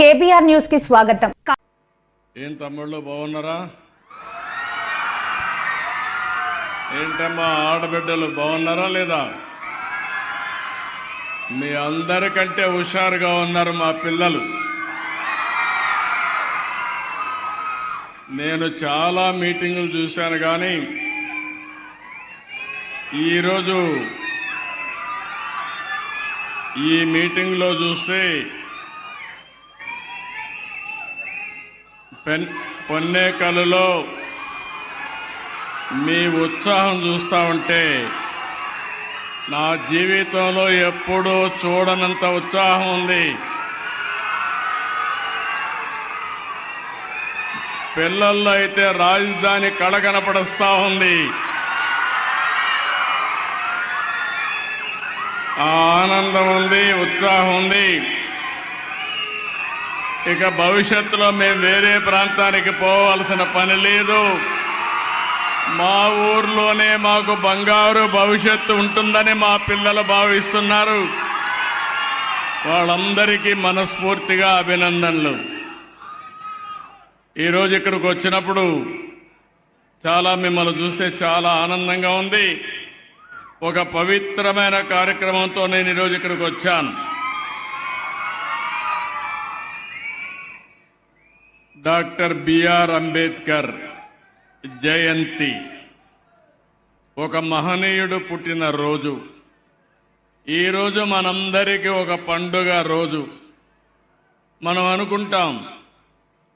KBR న్యూస్కి స్వాగతం. ఏం తమ్ముళ్ళు బాగున్నారా? ఏంటమ్మా ఆడబిడ్డలు బాగున్నారా లేదా? మీ అందరికంటే హుషారుగా ఉన్నారు మా పిల్లలు. నేను చాలా మీటింగులు చూశాను కానీ ఈరోజు ఈ మీటింగ్లో చూస్తే పొన్నేకలులో మీ ఉత్సాహం చూస్తా ఉంటే నా జీవితంలో ఎప్పుడూ చూడనంత ఉత్సాహం ఉంది. పిల్లల్లో అయితే రాజధాని కళ ఉంది. ఆ ఆనందం ఉంది ఉత్సాహం ఉంది. ఇక భవిష్యత్తులో మేము వేరే ప్రాంతానికి పోవాల్సిన పని లేదు. మా ఊర్లోనే మాకు బంగారు భవిష్యత్తు ఉంటుందని మా పిల్లలు భావిస్తున్నారు. వాళ్ళందరికీ మనస్ఫూర్తిగా అభినందనలు. ఈరోజు ఇక్కడికి వచ్చినప్పుడు చాలా మిమ్మల్ని చూస్తే చాలా ఆనందంగా ఉంది. ఒక పవిత్రమైన కార్యక్రమంతో నేను ఈరోజు ఇక్కడికి వచ్చాను. Doctor BR Ambedkar Jayanti. ఒక మహనీయుడు పుట్టిన రోజు. ఈరోజు మనందరికీ ఒక పండుగ రోజు. మనం అనుకుంటాం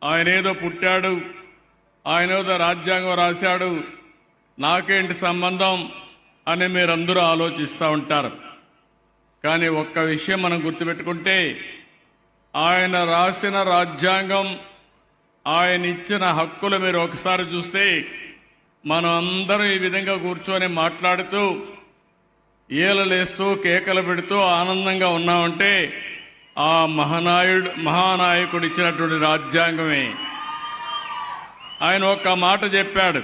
ఆయన ఏదో పుట్టాడు ఆయన ఏదో రాజ్యాంగం రాశాడు నాకేంటి సంబంధం అని మీరందరూ ఆలోచిస్తూ ఉంటారు. కానీ ఒక్క విషయం మనం గుర్తుపెట్టుకుంటే ఆయన రాసిన రాజ్యాంగం ఆయన ఇచ్చిన హక్కులు మీరు ఒకసారి చూస్తే మనం అందరం ఈ విధంగా కూర్చొని మాట్లాడుతూ ఈలలేస్తూ కేకలు పెడుతూ ఆనందంగా ఉన్నామంటే ఆ మహానాయుడు మహానాయకుడు ఇచ్చినటువంటి రాజ్యాంగమే. ఆయన ఒక్క మాట చెప్పాడు.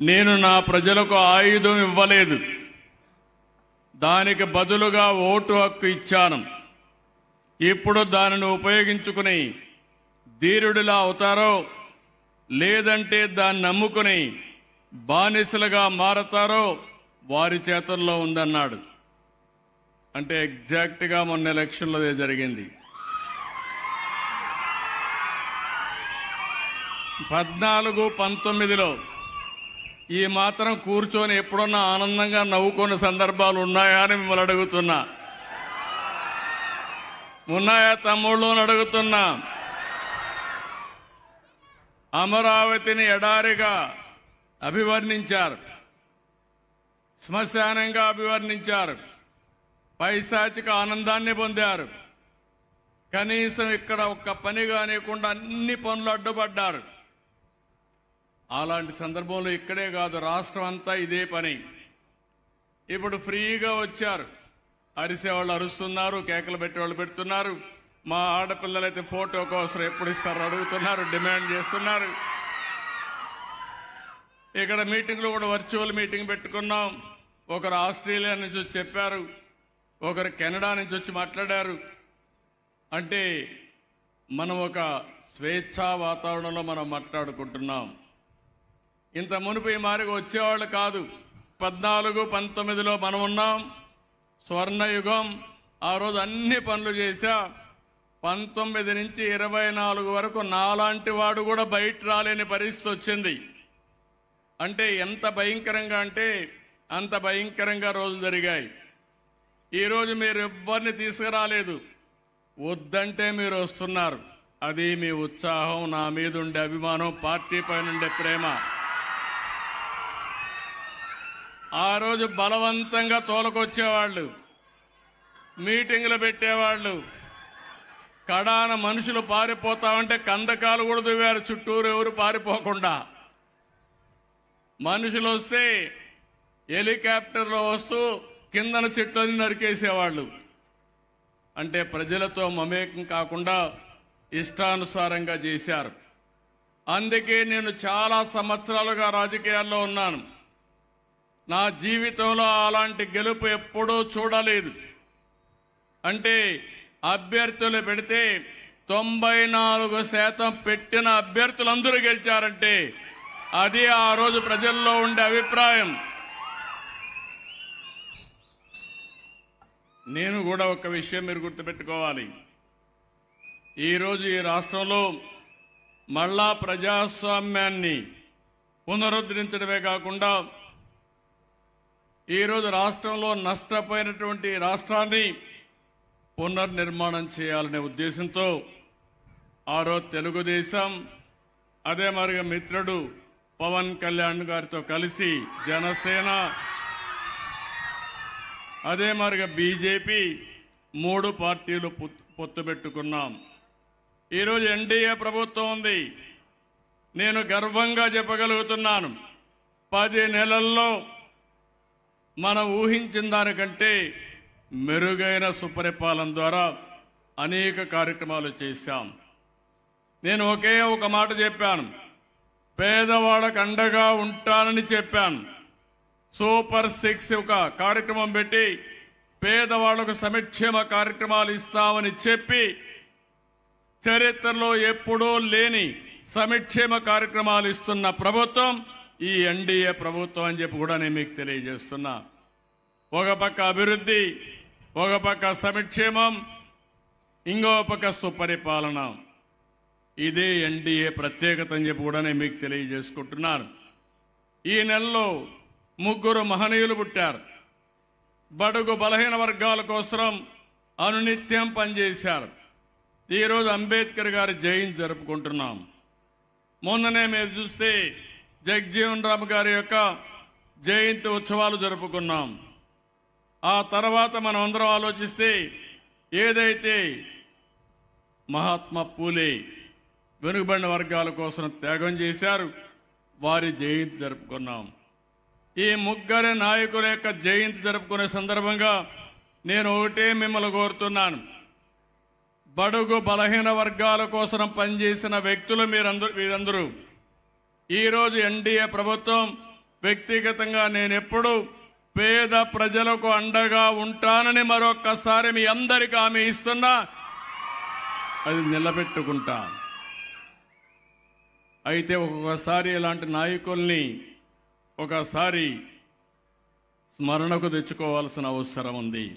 నేను నా ప్రజలకు ఆయుధం ఇవ్వలేదు. దానికి బదులుగా ఓటు హక్కు ఇచ్చాను. ఇప్పుడు దానిని ఉపయోగించుకుని ధీరుడిలా అవుతారో లేదంటే దాన్ని నమ్ముకుని బానిసలుగా మారతారో వారి చేతుల్లో ఉందన్నాడు. అంటే ఎగ్జాక్ట్గా మొన్న ఎలక్షన్లో అదే జరిగింది. పద్నాలుగు పంతొమ్మిదిలో ఈ మాత్రం కూర్చొని ఎప్పుడన్నా ఆనందంగా నవ్వుకున్న సందర్భాలు ఉన్నాయా అని మిమ్మల్ని అడుగుతున్నా. ఉన్నాయా తమ్ముళ్ళు అని అడుగుతున్నా. అమరావతిని ఎడారిగా అభివర్ణించారు. శ్మశానంగా అభివర్ణించారు. పైశాచిక ఆనందాన్ని పొందారు. కనీసం ఇక్కడ ఒక్క పని కానీయకుండా అన్ని పనులు అడ్డుపడ్డారు. అలాంటి సందర్భంలో ఇక్కడే కాదు రాష్ట్రం అంతా ఇదే పని. ఇప్పుడు ఫ్రీగా వచ్చారు. అరిసేవాళ్ళు అరుస్తున్నారు కేకలు పెట్టేవాళ్ళు పెడుతున్నారు. మా ఆడపిల్లలైతే ఫోటో కోసం ఎప్పుడు ఇస్తారు అడుగుతున్నారు డిమాండ్ చేస్తున్నారు. ఇక్కడ మీటింగ్లు కూడా వర్చువల్ మీటింగ్ పెట్టుకున్నాం. ఒకరు ఆస్ట్రేలియా నుంచి వచ్చి చెప్పారు. ఒకరు కెనడా నుంచి వచ్చి మాట్లాడారు. అంటే మనం ఒక స్వేచ్ఛా వాతావరణంలో మనం మాట్లాడుకుంటున్నాం. ఇంత మునుపు ఈ మారిగా వచ్చేవాళ్ళు కాదు. పద్నాలుగు పంతొమ్మిదిలో మనం ఉన్నాం. స్వర్ణయుగం ఆ రోజు అన్ని పనులు చేశా. పంతొమ్మిది నుంచి ఇరవై నాలుగు వరకు నాలాంటి వాడు కూడా బయట రాలేని పరిస్థితి వచ్చింది. అంటే ఎంత భయంకరంగా అంటే అంత భయంకరంగా రోజులు జరిగాయి. ఈరోజు మీరు ఎవ్వరిని తీసుకురాలేదు. వద్దంటే మీరు వస్తున్నారు. అది మీ ఉత్సాహం నా మీద ఉండే అభిమానం పార్టీ పైన ఉండే ప్రేమ. ఆ రోజు బలవంతంగా తోలకొచ్చేవాళ్ళు మీటింగులు పెట్టేవాళ్ళు కడాన మనుషులు పారిపోతామంటే కందకాలు కూడా దువ్వారు. చుట్టూరు ఎవరు పారిపోకుండా. మనుషులు వస్తే హెలికాప్టర్లో వస్తూ కిందన చెట్లని నరికేసేవాళ్ళు. అంటే ప్రజలతో మమేకం కాకుండా ఇష్టానుసారంగా చేశారు. అందుకే నేను చాలా సంవత్సరాలుగా రాజకీయాల్లో ఉన్నాను. నా జీవితంలో అలాంటి గెలుపు ఎప్పుడూ చూడలేదు. అంటే అభ్యర్థులు పెడితే తొంభై నాలుగు శాతం పెట్టిన అభ్యర్థులందరూ గెలిచారంటే అది ఆ రోజు ప్రజల్లో ఉండే అభిప్రాయం. నేను కూడా ఒక విషయం మీరు గుర్తుపెట్టుకోవాలి. ఈరోజు ఈ రాష్ట్రంలో మళ్ళా ప్రజాస్వామ్యాన్ని పునరుద్ధరించడమే కాకుండా ఈరోజు రాష్ట్రంలో నష్టపోయినటువంటి రాష్ట్రాన్ని పునర్నిర్మాణం చేయాలనే ఉద్దేశంతో ఆ రోజు తెలుగుదేశం అదే మరిగా మిత్రుడు పవన్ కళ్యాణ్ గారితో కలిసి జనసేన అదే మరిగా బీజేపీ మూడు పార్టీలు పొత్తు- పొత్తు పెట్టుకున్నాం. ఈరోజు ఎన్డీఏ ప్రభుత్వం ఉంది. నేను గర్వంగా చెప్పగలుగుతున్నాను. పది నెలల్లో మనం ఊహించిన దానికంటే మెరుగైన సుపరిపాలన ద్వారా అనేక కార్యక్రమాలు చేశాం. నేను ఒకే ఒక మాట చెప్పాను. పేదవాళ్ళకు అండగా ఉంటానని చెప్పాను. సూపర్ సిక్స్ ఒక కార్యక్రమం పెట్టి పేదవాళ్ళకు సంక్షేమ కార్యక్రమాలు ఇస్తామని చెప్పి చరిత్రలో ఎప్పుడూ లేని సంక్షేమ కార్యక్రమాలు ఇస్తున్న ప్రభుత్వం ఈ ఎన్డీఏ ప్రభుత్వం అని చెప్పి కూడా నేను మీకు తెలియజేస్తున్నా. ఒక పక్క అభివృద్ధి ఒక పక్క సంక్షేమం ఇంకో పక్క సుపరిపాలన. ఇదే ఎన్డీఏ ప్రత్యేకత అని చెప్పి కూడా నేను మీకు తెలియజేసుకుంటున్నాను. ఈ నెలలో ముగ్గురు మహనీయులు పుట్టారు. బడుగు బలహీన వర్గాల కోసం అనునిత్యం పనిచేశారు. ఈరోజు అంబేద్కర్ గారి జయంతి జరుపుకుంటున్నాం. మొన్ననే మీరు చూస్తే జగజీవన్ రామ్ గారి యొక్క జయంతి ఉత్సవాలు జరుపుకున్నాం. ఆ తర్వాత మనం అందరం ఆలోచిస్తే ఏదైతే మహాత్మా పూలే వెనుకబడిన వర్గాల కోసం త్యాగం చేశారు వారి జయంతి జరుపుకున్నాం. ఈ ముగ్గురి నాయకుల యొక్క జయంతి జరుపుకునే సందర్భంగా నేను ఒకటే మిమ్మల్ని కోరుతున్నాను. బడుగు బలహీన వర్గాల కోసం పనిచేసిన వ్యక్తులు మీరందరూ మీరందరూ. ఈరోజు ఎన్డీఏ ప్రభుత్వం వ్యక్తిగతంగా నేనెప్పుడూ పేద ప్రజలకు అండగా ఉంటానని మరొక్కసారి మీ అందరికీ హామీ ఇస్తున్నా. అది నిలబెట్టుకుంటా. అయితే ఒక్కొక్కసారి ఇలాంటి నాయకుల్ని ఒకసారి స్మరణకు తెచ్చుకోవాల్సిన అవసరం ఉంది.